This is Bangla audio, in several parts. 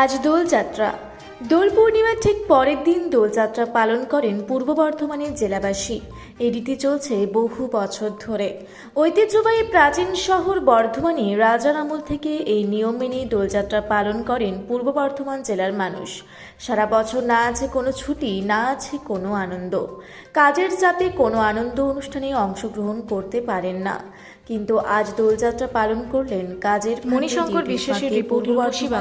আজ দোলযাত্রা। দোল পূর্ণিমার ঠিক পরের দিন দোলযাত্রা পালন করেন পূর্ব বর্ধমানের জেলাবাসী। এই রীতি চলছে বহু বছর ধরে। ঐতিহ্যবাহী প্রাচীন শহর বর্ধমানে রাজার আমল থেকে এই নিয়ম মেনে দোলযাত্রা পালন করেন পূর্ব বর্ধমান জেলার মানুষ। সারা বছর না আছে কোনো ছুটি, না আছে কোনো আনন্দ। কাজের চাপে কোনো আনন্দ অনুষ্ঠানে অংশগ্রহণ করতে পারেন না। কিন্তু আজ দোলযাত্রা পালন করলেন কাজের মণিশঙ্কর বিশ্বাসের রিপোর্ট,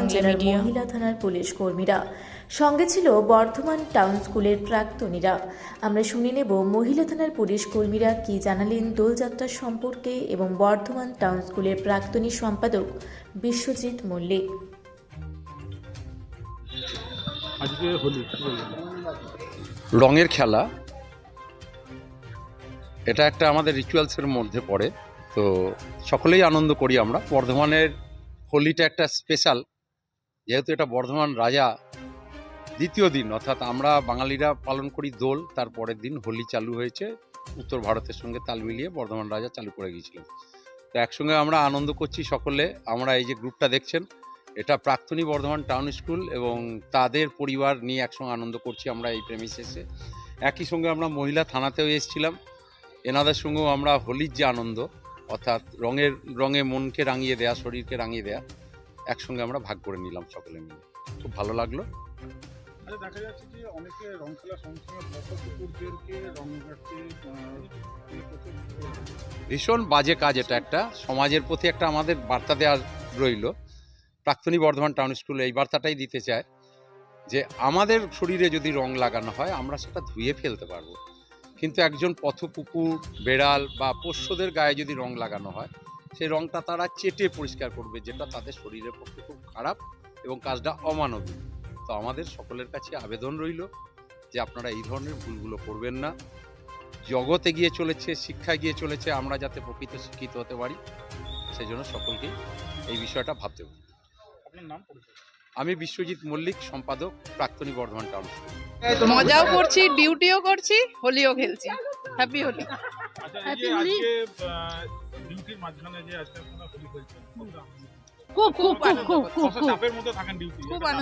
জেলার মহিলা থানার পুলিশ কর্মীরা। সঙ্গে ছিল বর্ধমান টাউন স্কুলের প্রাক্তনীরা। আমরা শুনে নেব মহিলা থানার পুলিশ কর্মীরা কি জানালেন দোলযাত্রা সম্পর্কে এবং বর্ধমান টাউন স্কুলের প্রাক্তনী সম্পাদক বিশ্বজিৎ মল্লিক। আজকে হোলি রঙের খেলা। এটা একটা আমাদের রিচুয়ালসের মধ্যে পড়ে। তো সকলেই আনন্দ করি আমরা। বর্ধমানের হোলিটা একটা স্পেশাল যেহেতু এটা বর্ধমান রাজা দ্বিতীয় দিন, অর্থাৎ আমরা বাঙালিরা পালন করি দোল, তার পরের দিন হোলি চালু হয়েছে, উত্তর ভারতের সঙ্গে তাল মিলিয়ে বর্ধমান রাজা চালু করে গিয়েছিলেন। তো একসঙ্গে আমরা আনন্দ করছি সকলে, আমরা এই যে গ্রুপটা দেখছেন, এটা প্রাক্তনী বর্ধমান টাউন স্কুল এবং তাদের পরিবার নিয়ে একসঙ্গে আনন্দ করছি আমরা এই প্রেমিসেসে একই সঙ্গে আমরা মহিলা থানাতেও এসেছিলাম, এনাদের সঙ্গেও আমরা হোলির যে আনন্দ অর্থাৎ রঙের রঙে মনকে রাঙিয়ে দেয়া শরীরকে রাঙিয়ে দেয়া একসঙ্গে আমরা ভাগ করে নিলাম সকলে মিলে। খুব ভালো লাগল। দেখা যাচ্ছে যে অনেকে রং ইয়ে ভীষণ বাজে কাজ এটা একটা। সমাজের প্রতি একটা আমাদের বার্তা দেওয়ার রইল। প্রাক্তনী বর্ধমান টাউন স্কুল এই বার্তাটাই দিতে চায় যে আমাদের শরীরে যদি রং লাগানো হয় আমরা সেটা ধুয়ে ফেলতে পারব। কিন্তু একজন পথ কুকুর বেড়াল বা পোষ্যদের গায়ে যদি রং লাগানো হয় সেই রংটা তারা চেটে পরিষ্কার করবে যেটা তাদের শরীরের পক্ষে খুব খারাপ এবং কাজটা অমানবিক। তো আমাদের সকলের কাছে আবেদন রইল যে আপনারা এই ধরনের ভুলগুলো করবেন না। জগতে গিয়ে চলেছে শিক্ষায় গিয়ে চলেছে আমরা যাতে প্রকৃত শিক্ষিত হতে পারি সেই জন্য সকলকেই এই বিষয়টা ভাবতে হবে। আমি বিশ্বজিৎ মল্লিক সম্পাদক প্রাক্তনী বর্ধমান টাউন। মজাও করছি ডিউটিও করছি হোলিও খেলছি। হ্যাপি হোলি আচ্ছা এই যে আজকে ডিউটির মাঝখানে যে আজকে আপনারা হোলি? খুব খুব খুব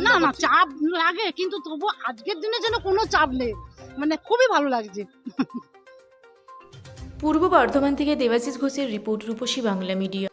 না না চাপ লাগে কিন্তু তবু আজকের দিনে যেন কোনো চাপ নেই। মানে খুবই ভালো লাগছে। পূর্ব বর্ধমান থেকে দেবাশিস ঘোষের রিপোর্ট রূপসী বাংলা মিডিয়া।